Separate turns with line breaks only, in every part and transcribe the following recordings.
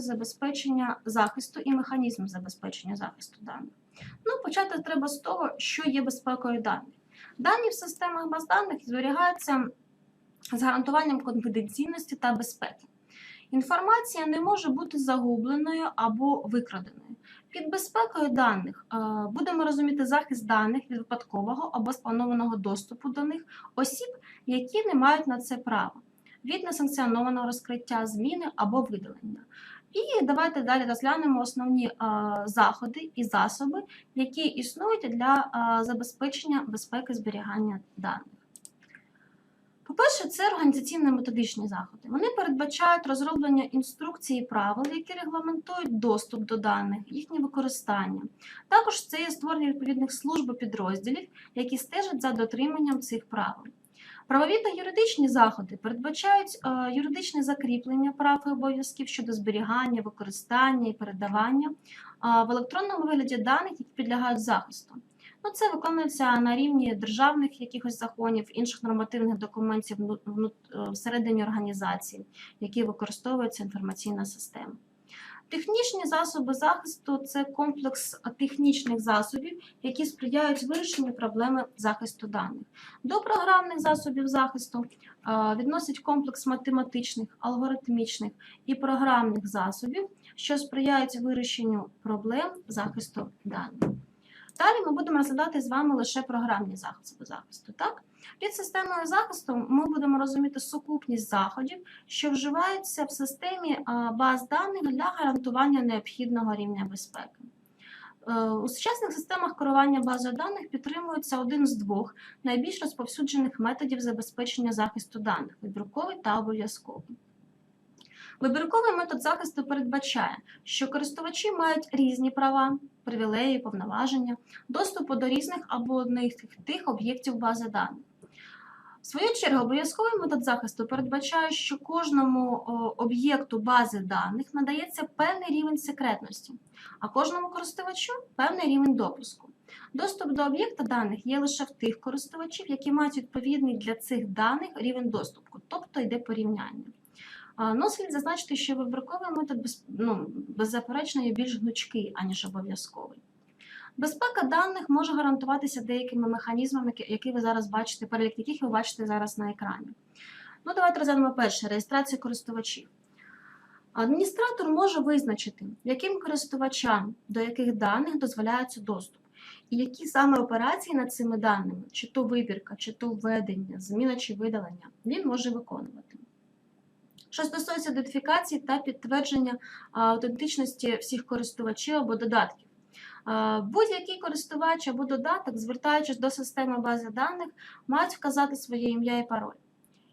забезпечення захисту і механізм забезпечення захисту даних. Ну, почати треба з того, що є безпекою даних. Дані в системах баз даних зберігаються з гарантуванням конфіденційності та безпеки. Інформація не може бути загубленою або викраденою. Під безпекою даних е, будемо розуміти захист даних від випадкового або спланованого доступу до них осіб, які не мають на це права, від несанкціонованого розкриття, зміни або видалення. І давайте далі розглянемо основні заходи і засоби, які існують для забезпечення безпеки зберігання даних. По-перше, це організаційно-методичні заходи. Вони передбачають розроблення інструкцій і правил, які регламентують доступ до даних, їхнє використання. Також це є створення відповідних служб і підрозділів, які стежать за дотриманням цих правил. Правові та юридичні заходи передбачають е, юридичне закріплення прав і обов'язків щодо зберігання, використання і передавання в електронному вигляді даних, які підлягають захисту. Ну, це виконується на рівні державних якихось законів, інших нормативних документів е, всередині організації, які використовується інформаційна система. Технічні засоби захисту це комплекс технічних засобів, які сприяють вирішенню проблеми захисту даних. До програмних засобів захисту відносять комплекс математичних, алгоритмічних і програмних засобів, що сприяють вирішенню проблем захисту даних. Далі ми будемо розглядати з вами лише програмні засоби захисту. Так? Під системою захисту ми будемо розуміти сукупність заходів, що вживаються в системі баз даних для гарантування необхідного рівня безпеки. Е, У сучасних системах керування базою даних підтримується один з двох найбільш розповсюджених методів забезпечення захисту даних вибірковий та обов'язковий. Вибірковий метод захисту передбачає, що користувачі мають різні права, привілеї, повноваження, доступу до різних або одних тих- об'єктів бази даних. В свою чергу, обов'язковий метод захисту передбачає, що кожному об'єкту бази даних надається певний рівень секретності, а кожному користувачу певний рівень допуску. Доступ до об'єкта даних є лише в тих користувачів, які мають відповідний для цих даних рівень доступу, тобто йде порівняння. Ну, слід зазначити, що вибірковий метод без, ну, беззаперечно є більш гнучкий, аніж обов'язковий. Безпека даних може гарантуватися деякими механізмами, які ви зараз бачите, перелік яких ви бачите зараз на екрані. Ну, давайте розглянемо перше реєстрацію користувачів. Адміністратор може визначити, яким користувачам до яких даних дозволяється доступ, і які саме операції над цими даними, чи то вибірка, чи то введення, зміна чи видалення, він може виконувати. Що стосується ідентифікації та підтвердження а, аутентичності всіх користувачів або додатків. Будь-який користувач або додаток, звертаючись до системи бази даних, мають вказати своє ім'я і пароль.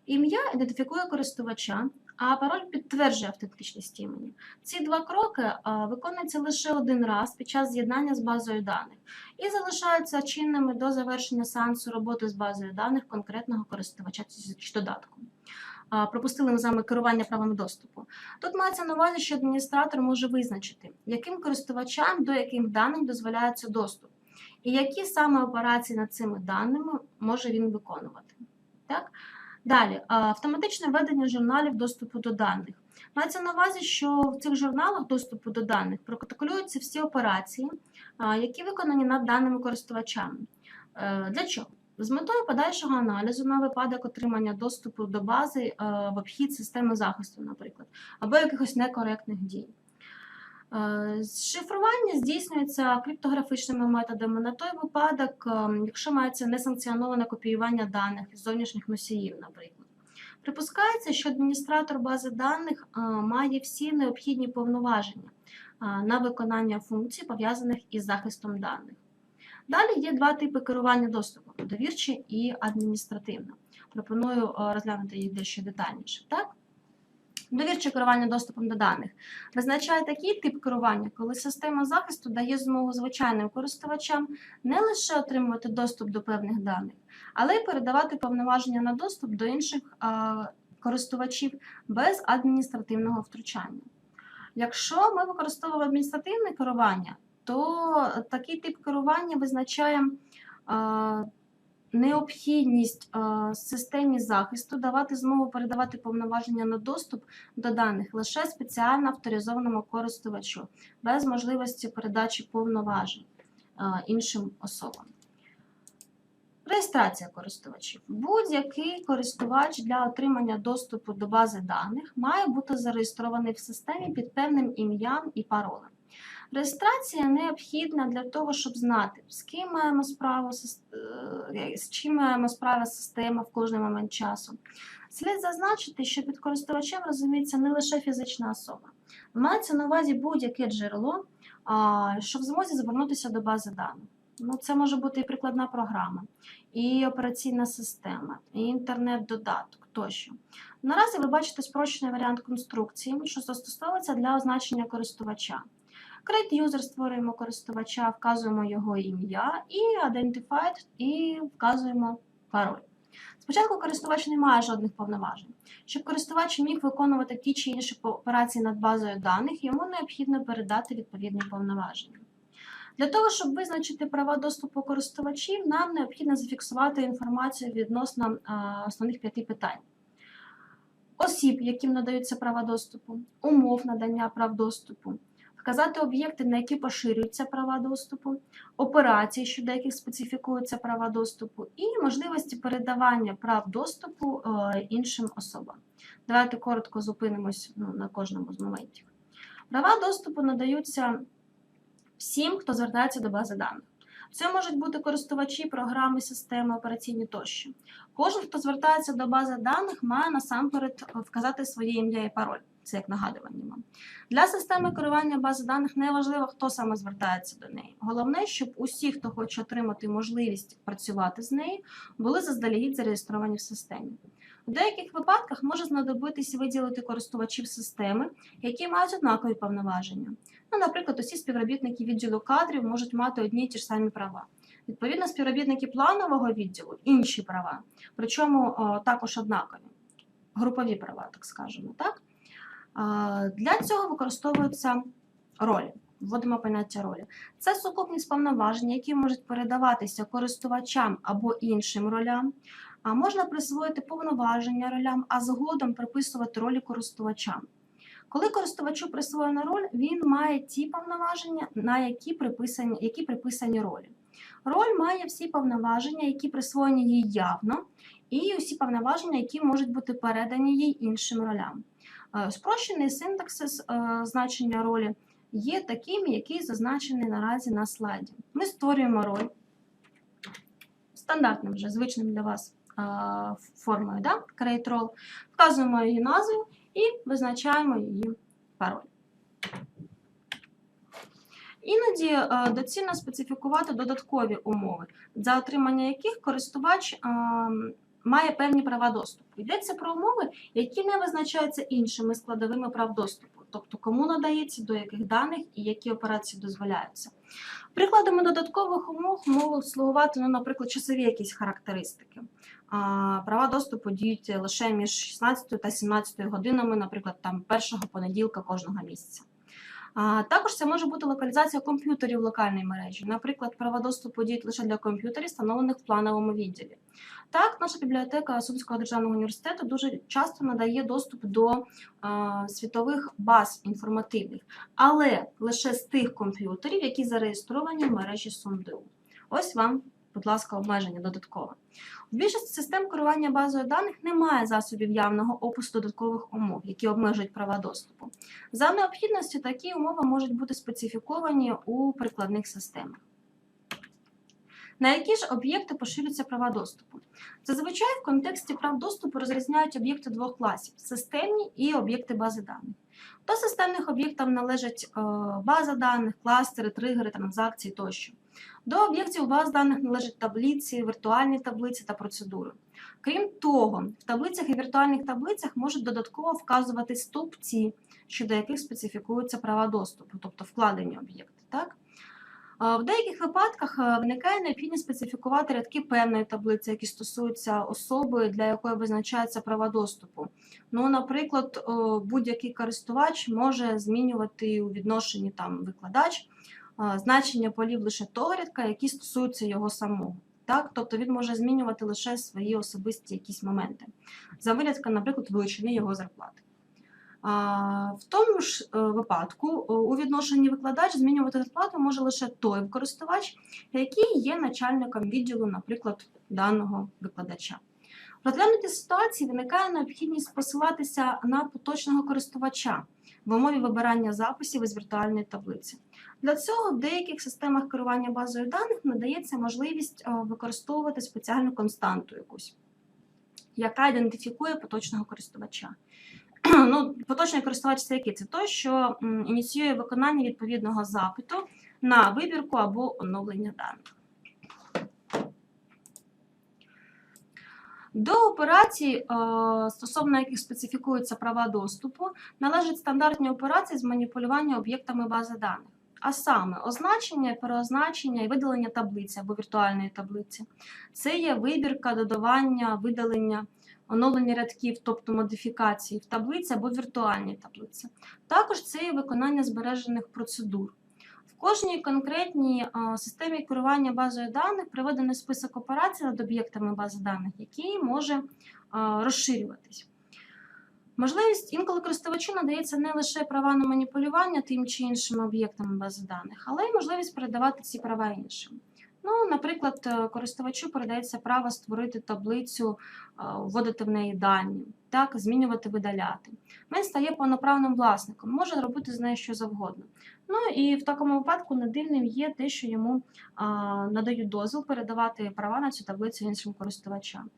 Ім'я ідентифікує користувача, а пароль підтверджує автентичність імені. Ці два кроки виконуються лише один раз під час з'єднання з базою даних і залишаються чинними до завершення сеансу роботи з базою даних конкретного користувача чи додатку. Пропустили ми з вами керування правами доступу. Тут мається на увазі, що адміністратор може визначити, яким користувачам до яких даних дозволяється доступ, і які саме операції над цими даними може він виконувати. Так? Далі, автоматичне ведення журналів доступу до даних. Мається на увазі, що в цих журналах доступу до даних протоколюються всі операції, які виконані над даними користувачами. Е, Для чого? З метою подальшого аналізу на випадок отримання доступу до бази е, в обхід системи захисту, наприклад, або якихось некоректних дій. Е, Шифрування здійснюється криптографічними методами на той випадок, е, якщо мається несанкціоноване копіювання даних із зовнішніх носіїв, наприклад. Припускається, що адміністратор бази даних має всі необхідні повноваження на виконання функцій, пов'язаних із захистом даних. Далі є два типи керування доступом довірче і адміністративне. Пропоную е, розглянути їх дещо детальніше. Так? Довірче керування доступом до даних визначає такий тип керування, коли система захисту дає змогу звичайним користувачам не лише отримувати доступ до певних даних, але й передавати повноваження на доступ до інших а, користувачів без адміністративного втручання. Якщо ми використовуємо адміністративне керування, то такий тип керування визначає необхідність системі захисту давати змогу передавати повноваження на доступ до даних лише спеціально авторизованому користувачу, без можливості передачі повноважень іншим особам. Реєстрація користувачів. Будь-який користувач для отримання доступу до бази даних має бути зареєстрований в системі під певним ім'ям і паролем. Реєстрація необхідна для того, щоб знати, з ким маємо справу, е, з чим маємо справу система в кожний момент часу. Слід зазначити, що під користувачем розуміється не лише фізична особа. Мається на увазі будь-яке джерело, що в змозі звернутися до бази даних. Ну, це може бути і прикладна програма, і операційна система, і інтернет-додаток тощо. Наразі ви бачите спрощений варіант конструкції, що застосовується для означення користувача. Create user створюємо користувача, вказуємо його ім'я і Identified і вказуємо пароль. Спочатку користувач не має жодних повноважень. Щоб користувач міг виконувати ті чи інші операції над базою даних, йому необхідно передати відповідні повноваження. Для того, щоб визначити права доступу користувачів, нам необхідно зафіксувати інформацію відносно основних п'яти питань. Осіб, яким надаються права доступу, умов надання прав доступу, вказати об'єкти, на які поширюються права доступу, операції, щодо яких специфікуються права доступу, і можливості передавання прав доступу е, іншим особам. Давайте коротко зупинимось ну, на кожному з моментів. Права доступу надаються всім, хто звертається до бази даних. Це можуть бути користувачі, програми, системи, операційні тощо. Кожен, хто звертається до бази даних, має насамперед е, вказати своє ім'я і пароль. Це як нагадування вам. Для системи керування бази даних не важливо, хто саме звертається до неї. Головне, щоб усі, хто хоче отримати можливість працювати з нею, були заздалегідь зареєстровані в системі. У деяких випадках може знадобитись виділити користувачів системи, які мають однакові повноваження. Ну, наприклад, усі співробітники відділу кадрів можуть мати одні й ті ж самі права. Відповідно, співробітники планового відділу інші права, причому о, також однакові, групові права, так скажемо. Так? Для цього використовуються ролі. Вводимо поняття ролі. Це сукупність повноважень, які можуть передаватися користувачам або іншим ролям. А можна присвоїти повноваження ролям, а згодом приписувати ролі користувачам. Коли користувачу присвоєна роль, він має ті повноваження, на які приписані, які приписані ролі. Роль має всі повноваження, які присвоєні їй явно, і усі повноваження, які можуть бути передані їй іншим ролям. Е, Спрощений синтаксис е, значення ролі є таким, який зазначений наразі на слайді. Ми створюємо роль стандартним вже звичним для вас е, формою, да? create role, вказуємо її назву і визначаємо її пароль. Іноді доцільно специфікувати додаткові умови, за отримання яких користувач е, має певні права доступу. Йдеться про умови, які не визначаються іншими складовими прав доступу, тобто кому надається, до яких даних і які операції дозволяються. Прикладами додаткових умов можуть слугувати, ну, наприклад, часові якісь характеристики. А, Права доступу діють лише між 16 та 17 годинами, наприклад, там першого понеділка кожного місяця. Також це може бути локалізація комп'ютерів в локальній мережі. Наприклад, права доступу діють лише для комп'ютерів, встановлених в плановому відділі. Так, наша бібліотека Сумського державного університету дуже часто надає доступ до а, світових баз інформативних, але лише з тих комп'ютерів, які зареєстровані в мережі СумДУ. Ось вам, будь ласка, обмеження додаткове. В більшості систем керування базою даних немає засобів явного опису додаткових умов, які обмежують права доступу. За необхідності такі умови можуть бути специфіковані у прикладних системах. На які ж об'єкти поширюються права доступу? Зазвичай в контексті прав доступу розрізняють об'єкти двох класів системні і об'єкти бази даних. До системних об'єктів належать е, база даних, кластери, тригери, транзакції тощо. До об'єктів баз даних належать таблиці, віртуальні таблиці та процедури. Крім того, в таблицях і віртуальних таблицях можуть додатково вказувати стовпці, щодо яких специфікуються права доступу, тобто вкладені об'єкти. Так? В деяких випадках е, виникає необхідність специфікувати рядки певної таблиці, які стосуються особи, для якої визначаються права доступу. Ну, наприклад, будь-який користувач може змінювати у відношенні там викладач значення полів лише того рядка, які стосуються його самого. Так? Тобто він може змінювати лише свої особисті якісь моменти. За винятком, наприклад, величини його зарплати. В тому ж е, випадку е, у відношенні викладач змінювати зарплату може лише той користувач, який є начальником відділу, наприклад, даного викладача. В розглянутій ситуації виникає необхідність посилатися на поточного користувача в умові вибирання записів із віртуальної таблиці. Для цього в деяких системах керування базою даних надається можливість е, використовувати спеціальну константу якусь, яка ідентифікує поточного користувача. Ну, Поточний користувач це який? Це той, що ініціює виконання відповідного запиту на вибірку або оновлення даних. До операцій, е, стосовно яких специфікуються права доступу, належать стандартні операції з маніпулювання об'єктами бази даних, а саме означення, переозначення і видалення таблиці або віртуальної таблиці. Це є вибірка, додавання, видалення, оновлення рядків, тобто модифікації в таблиці або віртуальній таблиці. Також це є виконання збережених процедур. В кожній конкретній системі керування базою даних приведений список операцій над об'єктами бази даних, який може розширюватись. Можливість інколи користувачу надається не лише права на маніпулювання тим чи іншими об'єктами бази даних, але й можливість передавати ці права іншим. Ну, наприклад, е, користувачу передається право створити таблицю, е, вводити в неї дані, так, змінювати, видаляти. Він стає повноправним власником, може робити з нею що завгодно. Ну і в такому випадку не дивним є те, що йому а, надають дозвіл передавати права на цю таблицю іншим користувачам.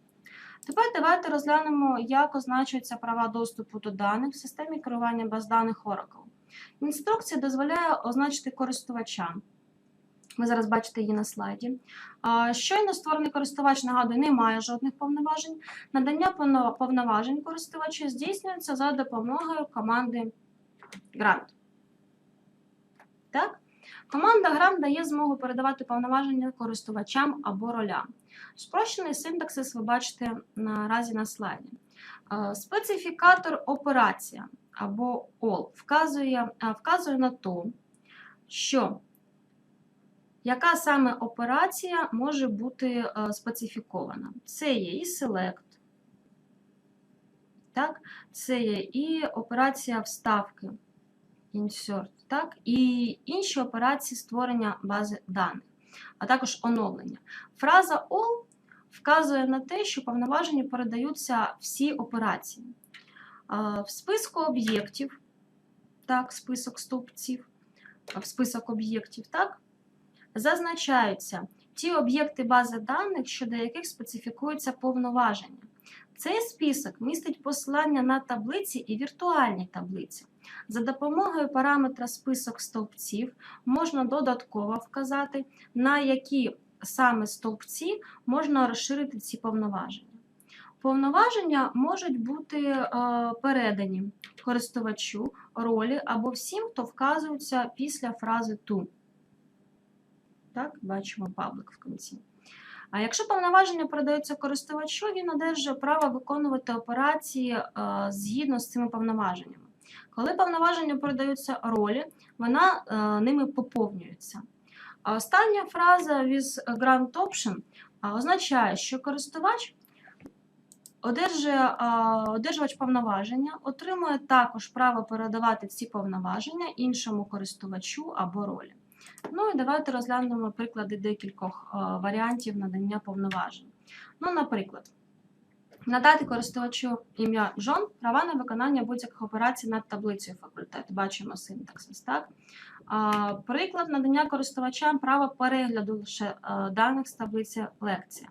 Тепер давайте розглянемо, як означуються права доступу до даних в системі керування баз даних Oracle. Інструкція дозволяє означити користувачам. Ви зараз бачите її на слайді. Щойно створений користувач, нагадую, не має жодних повноважень. Надання повноважень користувачу здійснюється за допомогою команди Grant. Так? Команда Grant дає змогу передавати повноваження користувачам або ролям. Спрощений синтаксис ви бачите наразі на слайді. Е, Специфікатор операція або all вказує, е, вказує на те, що яка саме операція може бути е, специфікована. Це є і select, так? це є і операція вставки, insert, так? і інші операції створення бази даних, а також оновлення. Фраза all вказує на те, що повноваження передаються всі операції. В списку об'єктів, так, список стовпців, в список об'єктів, так, зазначаються ті об'єкти бази даних, щодо яких специфікуються повноваження. Цей список містить посилання на таблиці і віртуальні таблиці. За допомогою параметра список стовпців можна додатково вказати, на які саме стовпці можна розширити ці повноваження. Повноваження можуть бути е, передані користувачу, ролі або всім, хто вказується після фрази to. Так, бачимо паблик в кінці. А якщо повноваження передаються користувачу, він одержує право виконувати операції е, згідно з цими повноваженнями. Коли повноваження передаються ролі, вона е, ними поповнюється. А остання фраза with grant option означає, що користувач одержує, одержувач повноваження, отримує також право передавати ці повноваження іншому користувачу або ролі. Ну і давайте розглянемо приклади декількох варіантів надання повноважень. Ну, наприклад, надати користувачу ім'я Джон права на виконання будь-яких операцій над таблицею факультету. Бачимо синтаксис, так? Приклад надання користувачам права перегляду лише даних з таблиці лекція.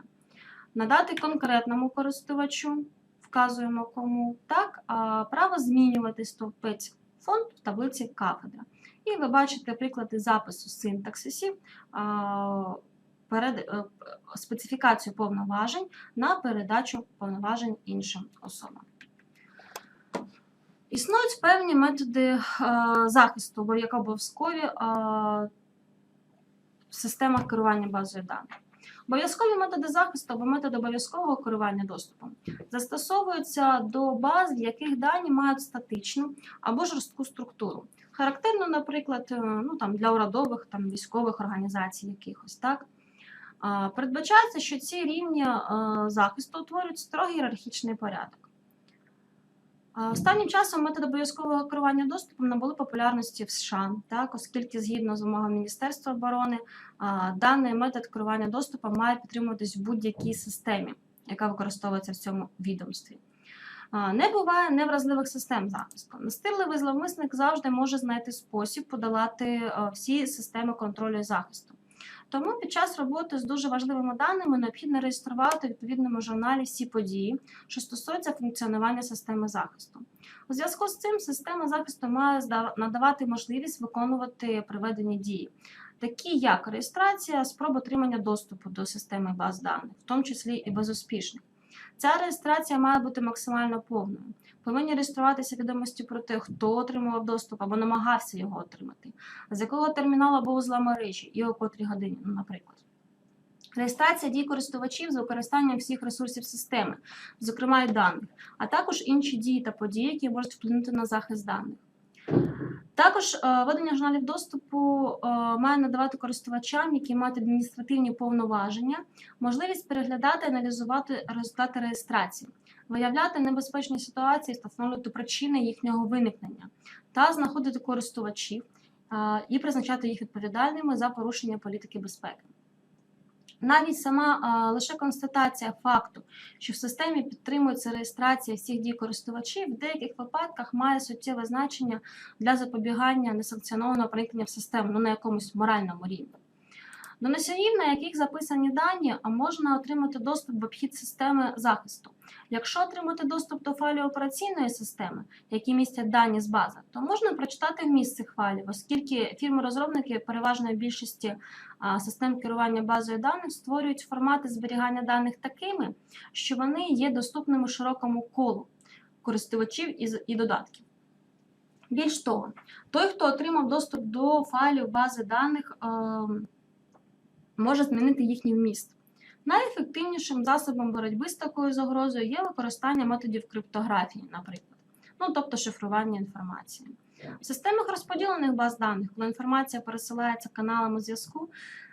Надати конкретному користувачу, вказуємо кому, так, право змінювати стовпець фонд в таблиці кафедра. І ви бачите приклади запису синтаксисів, перед, е, специфікацію повноважень на передачу повноважень іншим особам. Існують певні методи е, захисту, бо як обов'язкові е, в системах керування базою даних. Обов'язкові методи захисту або методи обов'язкового керування доступом застосовуються до баз, в яких дані мають статичну або жорстку структуру. Характерно, наприклад, е, ну, там, для урядових там, військових організацій якихось. Так? Передбачається, що ці рівні е, захисту утворюють строгий ієрархічний порядок. Останнім часом методи обов'язкового керування доступом набули популярності в США, так, оскільки згідно з вимогами Міністерства оборони даний метод керування доступом має підтримуватись в будь-якій системі, яка використовується в цьому відомстві. Не буває невразливих систем захисту. Настирливий зловмисник завжди може знайти спосіб подолати е, всі системи контролю і захисту. Тому під час роботи з дуже важливими даними необхідно реєструвати в відповідному журналі всі події, що стосуються функціонування системи захисту. У зв'язку з цим система захисту має надавати можливість виконувати проведені дії, такі як реєстрація, спроба отримання доступу до системи баз даних, в тому числі і безуспішних. Ця реєстрація має бути максимально повною. Повинні реєструватися відомості про те, хто отримував доступ або намагався його отримати, з якого терміналу або узла мережі і о котрій годині, ну, наприклад. Реєстрація дій користувачів з використанням всіх ресурсів системи, зокрема і даних, а також інші дії та події, які можуть вплинути на захист даних. Також е, ведення журналів доступу е, має надавати користувачам, які мають адміністративні повноваження, можливість переглядати аналізувати результати реєстрації, виявляти небезпечні ситуації, та встановлювати причини їхнього виникнення та знаходити користувачів е, і призначати їх відповідальними за порушення політики безпеки. Навіть сама а, лише констатація факту, що в системі підтримується реєстрація всіх дій користувачів, в деяких випадках має суттєве значення для запобігання несанкціонованого проникнення в систему ну, на якомусь моральному рівні. До носіїв, на яких записані дані, можна отримати доступ в обхід системи захисту. Якщо отримати доступ до файлів операційної системи, які містять дані з бази, то можна прочитати вміст цих файлів, оскільки фірми-розробники переважної більшості систем керування базою даних створюють формати зберігання даних такими, що вони є доступними широкому колу користувачів і додатків. Більш того, той, хто отримав доступ до файлів бази даних, ем, може змінити їхній вміст. Найефективнішим засобом боротьби з такою загрозою є використання методів криптографії, наприклад, ну тобто шифрування інформації. В системах розподілених баз даних, коли інформація пересилається каналами зв'язку,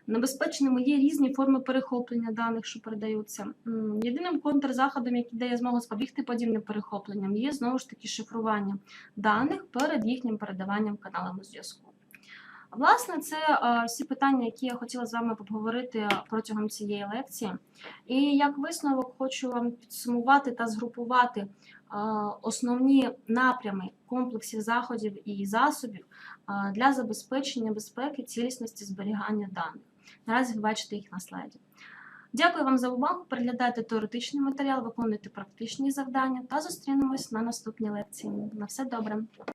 небезпечними є різні форми перехоплення даних, що передаються. Єдиним контрзаходом, який дає змогу запобігти подібним перехопленням, є знову ж таки шифрування даних перед їхнім передаванням каналами зв'язку. Власне, це е, всі питання, які я хотіла з вами поговорити протягом цієї лекції. І як висновок хочу вам підсумувати та згрупувати е, основні напрями комплексів заходів і засобів е, для забезпечення безпеки, цілісності зберігання даних. Наразі ви бачите їх на слайді. Дякую вам за увагу. Переглядайте теоретичний матеріал, виконуйте практичні завдання та зустрінемось на наступній лекції. На все добре.